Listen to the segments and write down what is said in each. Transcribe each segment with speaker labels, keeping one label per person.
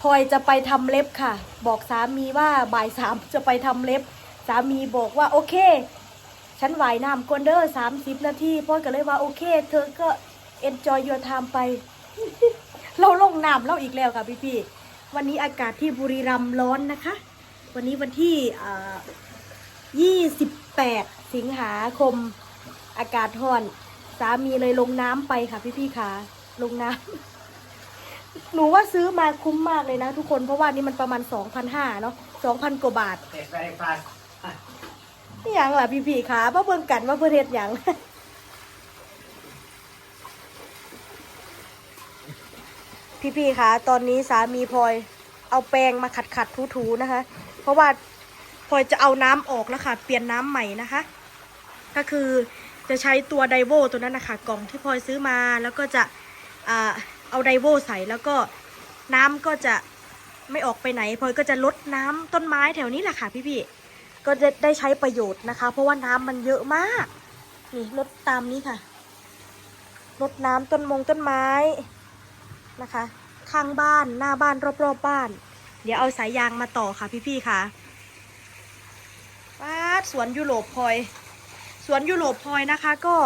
Speaker 1: พลอยจะไปทำเล็บค่ะ บอกสามีว่าบ่ายสามจะไปทำเล็บ สามีบอกว่าโอเค ฉันไหวายน้ำกวนเดอร์สามสิบนาทีพ่อก็เลยว่าโอเค เธอก็ enjoy your time ไป เราลงน้ำเราอีกแล้วค่ะพี่พี่วันนี้อากาศที่บุรีรัมย์ร้อนนะคะ วันนี้วันที่ยี่สิบแปดสิงหาคม อากาศร้อน สามีเลยลงน้ำไปค่ะพี่พี่ค่ะ ลงน้ำ หนูว่าซื้อมาคุ้มมากเลยนะทุกคนเพราะว่านี่มันประมาณสองพันห้าเนาะสองพันกว่าบาท
Speaker 2: เสร็จไปฟาส
Speaker 1: นี่หยังล่ะพี่พี่ขามาเบิ่งกันว่าเพื่อเฮ็ดหยังพี่พี่ขาตอนนี้สามีพลอยเอาแปรงมาขัดขัดถูถูๆนะคะ เพราะว่าพลอยจะเอาน้ำออกแล้วค่ะ เปลี่ยนน้ำใหม่นะคะ ก็คือจะใช้ตัวไดโวตัวนั้นนะคะกล่องที่พลอยซื้อมาแล้วก็จะอ่า เอาไดโวใส่แล้วก็น้ำก็จะไม่ออกไปไหนพลอยก็จะลดน้ำต้นไม้แถวนี้แหละค่ะพี่ๆก็จะได้ใช้ประโยชน์นะคะ เพราะว่าน้ำมันเยอะมาก นี่ลดตามนี้ค่ะลดน้ำต้นมงต้นไม้นะคะ ข้างบ้านหน้าบ้านรอบๆบบ้าน เดี๋ยวเอาสายยางมาต่อค่ะพี่ๆค่ะว้าสวนยุโรปพลอย สวนยุโรปพลอยนะคะ ก็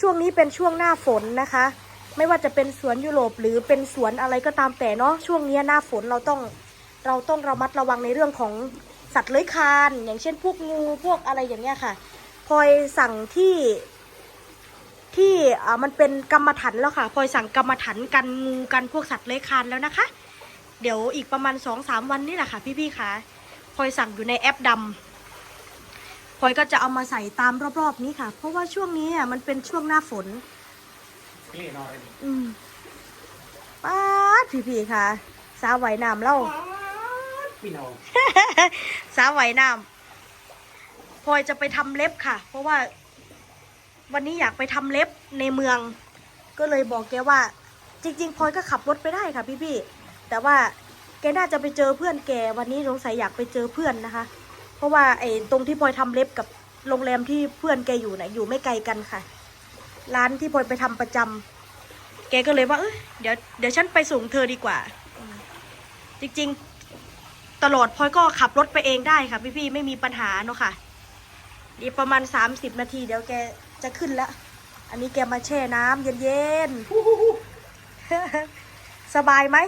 Speaker 1: ช่วงนี้เป็นช่วงหน้าฝนนะคะ ไม่ว่าจะเป็นสวนยุโรปหรือเป็นสวนอะไรก็ตามแต่เนาะช่วงนี้หน้าฝนเราต้องเราต้องระมัดระวังในเรื่องของสัตว์เลื้อยคลาน อย่างเช่นพวกงูพวกอะไรอย่างเงี้ยค่ะพลอยสั่งที่ที่อ่ามันเป็นกรรมฐานแล้วค่ะพลอยสั่งกรรมฐานกันงูกันพวกสัตว์เลื้อยคลานแล้วนะคะ เดี๋ยวอีกประมาณสองสามวันนี่แหละค่ะ พี่ๆค่ะพลอยสั่งอยู่ในแอปดำพลอยก็จะเอามาใส่ตามรอบๆนี้ค่ะ เพราะว่าช่วงนี้อะมันเป็นช่วงหน้าฝน
Speaker 2: คลี่นอน
Speaker 1: อืมป้าดพี่ๆค่ะ สาวไหวน้ำเล่า
Speaker 2: พี่น้อง
Speaker 1: สาวไหวน้ำพลอยจะไปทำเล็บค่ะ เพราะว่า วันนี้อยากไปทำเล็บในเมือง ก็เลยบอกแกว่า จริงๆพลอยก็ขับรถไปได้ค่ะ พี่ๆแต่ว่าแกน่าจะไปเจอเพื่อนแกวันนี้สงสัยอยากไปเจอเพื่อนนะคะ เพราะว่าไอ้ตรงที่พลอยทำเล็บกับโรงแรมที่เพื่อนแกอยู่นะอยู่ไม่ไกลกันค่ะ ร้านที่พลอยไปทำประจำแกก็เลยว่าเอยเดี๋ยวเดี๋ยวฉันไปส่งเธอดีกว่าอืมจริงๆ ตลอดพลอยก็ขับรถไปเองได้ค่ะ พี่ๆไม่มีปัญหาเนอะค่ะอีกประมาณ30นาทีเดี๋ยวแกจะขึ้นแล้ว อันนี้แกมาแช่น้ำเย็นๆ สบายไหม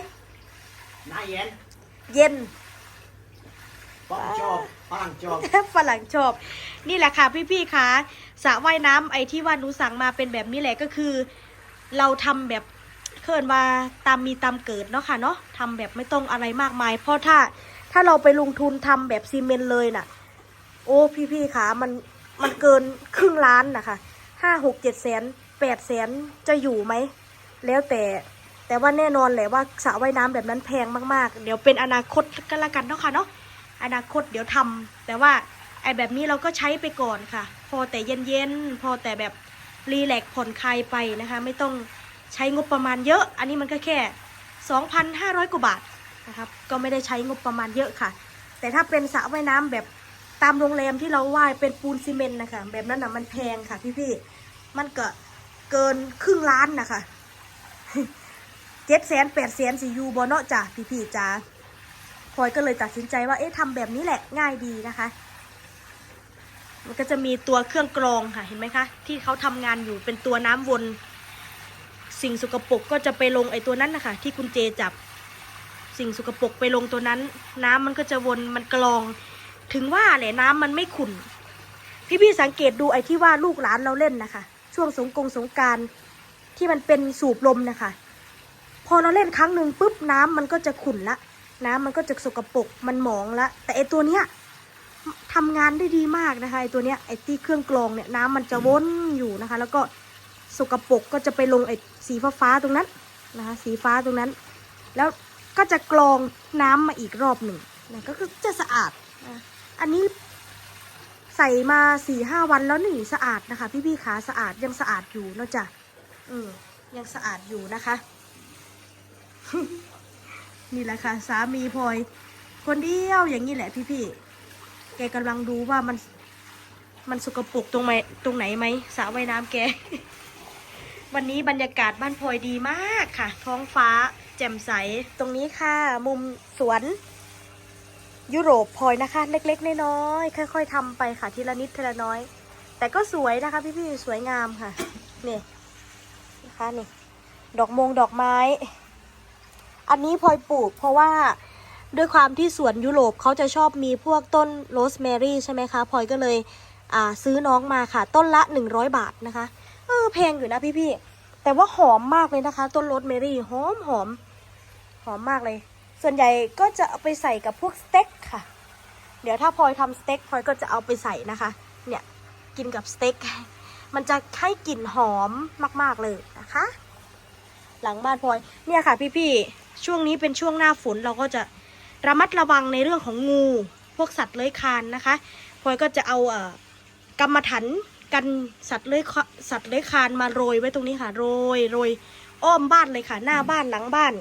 Speaker 2: นายเย็น
Speaker 1: เย็น
Speaker 2: ป้องชอบ ป้องชอบ
Speaker 1: ฝรั่งชอบ นี่แหละค่ะพี่ๆคะสระว่ายน้ำไอที่ว่าหนูสั่งมาเป็นแบบนี้แหละก็คือ เราทำแบบเคินว่าตามมีตามเกิดเนาะค่ะเนาะทำแบบไม่ต้องอะไรมากมาย เพราะถ้าถ้าเราไปลงทุนทำแบบซีเมนต์เลยน่ะ โอ้พี่ๆคะมันมันเกินครึ่งล้านนะคะห้าหกเจ็ดแสนแปดแสนจะอยู่ไหม แล้วแต่แต่ว่าแน่นอนแหละว่าสระว่ายน้ำแบบนั้นแพงมากๆ เดี๋ยวเป็นอนาคตก็แล้วกันเนาะค่ะเนาะ อนาคตเดี๋ยวทำแต่ว่าไอ้แบบนี้เราก็ใช้ไปก่อนค่ะ พอแต่เย็นๆพอแต่แบบรีแลกซ์ผ่อนคลายไปนะคะ ไม่ต้องใช้งบประมาณเยอะ อันนี้มันก็แค่ 2,500 กว่าบาทนะครับก็ไม่ได้ใช้งบประมาณเยอะค่ะ แต่ถ้าเป็นสระว่ายน้ำแบบตามโรงแรมที่เราว่ายเป็นปูนซีเมนต์นะคะ แบบนั้นนะมันแพงค่ะพี่ๆมันก็เกินครึ่งล้านนะคะเจ็ดแสนแปดแสนสี่ยูบเนาะจ้ะพี่ๆจ้า พลอยก็เลยตัดสินใจว่าเอ๊ะทำแบบนี้แหละง่ายดีนะคะ มันก็จะมีตัวเครื่องกรองค่ะเห็นไหมคะ ที่เขาทำงานอยู่เป็นตัวน้ำวน สิ่งสกปรกก็จะไปลงไอ้ตัวนั้นนะคะที่คุณเจจับสิ่งสกปรกไปลงตัวนั้น น้ำมันก็จะวนมันกรอง ถึงว่าแหละน้ำมันไม่ขุ่นพี่ๆสังเกตดูไอ้ที่ว่าลูกหลานเราเล่นนะคะ ช่วงสงกรงสงการที่มันเป็นสูบลมนะคะ พอเราเล่นครั้งหนึ่งปุ๊บน้ำมันก็จะขุ่นละ น้ำมันก็จะสกปรกมันหมองละแต่ไอตัวเนี้ยทำงานได้ดีมากนะคะไอตัวเนี้ยไอที่เครื่องกรองเนี่ยน้ำมันจะวนอยู่นะคะ แล้วก็สกปรกก็จะไปลงไอสีฟ้าฟ้าตรงนั้นนะคะสีฟ้าตรงนั้น แล้วก็จะกรองน้ำมาอีกรอบหนึ่งนะก็คือจะสะอาดนะอันนี้ใส่มาสี่ห้าวันแล้วนี่สะอาดนะคะ พี่ๆขาสะอาดยังสะอาดอยู่เนอะจ้ะอืมยังสะอาดอยู่นะคะ นี่แหละค่ะ สามีพลอย คนเดียวอย่างนี้แหละพี่ๆ แกกำลังดูว่ามัน มันสกปรกตรงไหนตรงไหนไหมสระว่ายน้ำแก วันนี้บรรยากาศบ้านพลอยดีมากค่ะ ท้องฟ้าแจ่มใส ตรงนี้ค่ะ มุมสวน ยุโรปพลอยนะคะ เล็กๆ น้อยๆ ค่อย ๆทำไปค่ะ ทีละนิดทีละน้อย แต่ก็สวยนะคะ พี่ๆ สวยงามค่ะ นี่นะคะนี่ ดอกมงดอกไม้ อันนี้พลอยปลูก เพราะว่าด้วยความที่สวนยุโรปเขาจะชอบมีพวกต้นโรสแมรี่ใช่ไหมคะพลอยก็เลยซื้อน้องมาค่ะ ต้นละ 100 บาทนะคะเออแพงอยู่นะพี่ๆแต่ว่าหอมมากเลยนะคะ ต้นโรสแมรี่หอมหอมหอมมากเลย ส่วนใหญ่ก็จะเอาไปใส่กับพวกสเต็กค่ะ เดี๋ยวถ้าพลอยทำสเต็กพลอยก็จะเอาไปใส่นะคะ เนี่ยกินกับสเต็กมันจะให้กลิ่นหอมมาก ๆเลยนะคะ หลังบ้านพลอยเนี่ยค่ะพี่ๆ ช่วงนี้เป็นช่วงหน้าฝนเราก็จะระมัดระวังในเรื่องของงู พวกสัตว์เลื้อยคลานนะคะพลอยก็จะเอาเอ่อกำมะถันกันสัตว์เลื้อยสัตว์เลื้อยคลานมาโรยไว้ตรงนี้ค่ะ โรยโรยอ้อมบ้านเลยค่ะ หน้าบ้านหลังบ้าน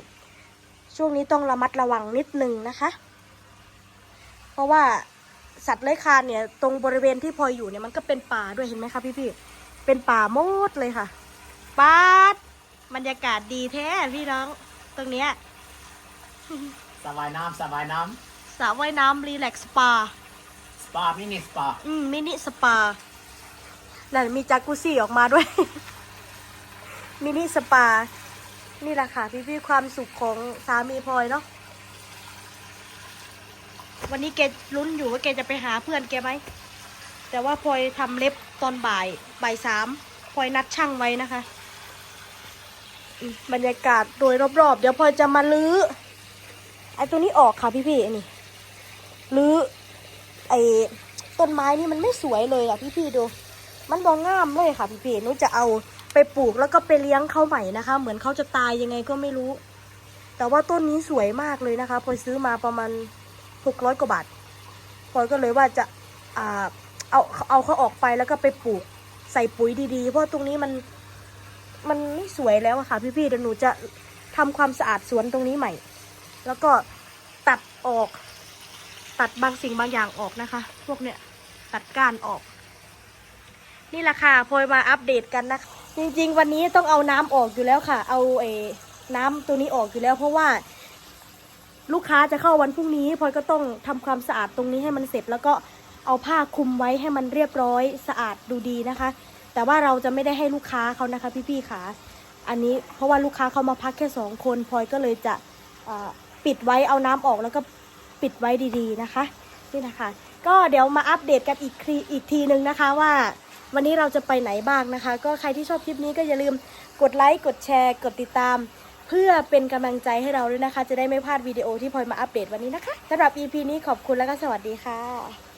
Speaker 1: ช่วงนี้ต้องระมัดระวังนิดนึงนะคะ เพราะว่าสัตว์เลื้อยคลานเนี่ย ตรงบริเวณที่พลอยอยู่เนี่ยมันก็เป็นป่าด้วยเห็นไหมคะพี่ๆเป็นป่าโมดเลยค่ะปาดบรรยากาศดีแท้พี่น้อง ตรงเนี้ย
Speaker 2: สบายน้ำสบายน้
Speaker 1: สระว่ายน้ำรีแลกซ์สปาำ
Speaker 2: สปามินิสปา
Speaker 1: อืม มินิสปานั่นมีจากุซี่ออกมาด้วย มินิสปา นี่แหละค่ะพี่พี่ๆความสุขของสามีพลอยเนาะ วันนี้แกลุ้นอยู่ว่าแกจะไปหาเพื่อนแกไหม แต่ว่าพลอยทำเล็บตอนบ่ายบ่ายสามพลอยนัดช่างไว้นะคะอืม บรรยากาศโดยรอบๆ เดี๋ยวพลอจะมาลื้อไอ้ตัวนี้ออกค่ะพี่พี่ๆนี่ลื้อไอ้ต้นไม้นี่มันไม่สวยเลยอะพี่ๆดู มันบองงามเลยค่ะพี่ๆนูจะเอาไปปลูกแล้วก็ไปเลี้ยงเขาใหม่นะคะ เหมือนเขาจะตายยังไงก็ไม่รู้ แต่ว่าต้นนี้สวยมากเลยนะคะพลอยซื้อมาประมาณหกร้อยกว่าบาทพลอยก็เลยว่าจะอ่าเอาเอาเขาออกไปแล้วก็ไปปลูกใส่ปุ๋ยดีๆ เพราะตรงนี้มัน มันไม่สวยแล้วอะค่ะ พี่ๆเดี๋ยวหนูจะทำความสะอาดสวนตรงนี้ใหม่ แล้วก็ตัดออก ตัดบางสิ่งบางอย่างออกนะคะ พวกเนี้ยตัดก้านออก นี่แหละค่ะพลอยมาอัปเดตกันนะคะจริง ๆ วันนี้ต้องเอาน้ำออกอยู่แล้วค่ะ เอาเอน้ำตัวนี้ออกอยู่แล้ว เพราะว่า ลูกค้าจะเข้าวันพรุ่งนี้พลอยก็ต้องทำความสะอาดตรงนี้ให้มันเสร็จ แล้วก็เอาผ้าคลุมไว้ให้มันเรียบร้อยสะอาดดูดีนะคะ แต่ว่าเราจะไม่ได้ให้ลูกค้าเขานะคะ พี่ๆค่ะอันนี้เพราะว่าลูกค้าเขามาพักแค่สองคนพลอยก็เลยจะปิดไว้เอาน้ำออกแล้วก็ปิดไว้ดีๆนะคะนี่นะคะ ก็เดี๋ยวมาอัปเดตกันอีกทีอีกทีนึงนะคะว่าวันนี้เราจะไปไหนบ้างนะคะ ก็ใครที่ชอบคลิปนี้ก็อย่าลืมกดไลค์กดแชร์ กดติดตาม เพื่อเป็นกำลังใจให้เราด้วยนะคะ จะได้ไม่พลาดวิดีโอที่พลอยมาอัปเดตวันนี้นะคะสำหรับ EP นี้ขอบคุณแล้วก็สวัสดีค่ะ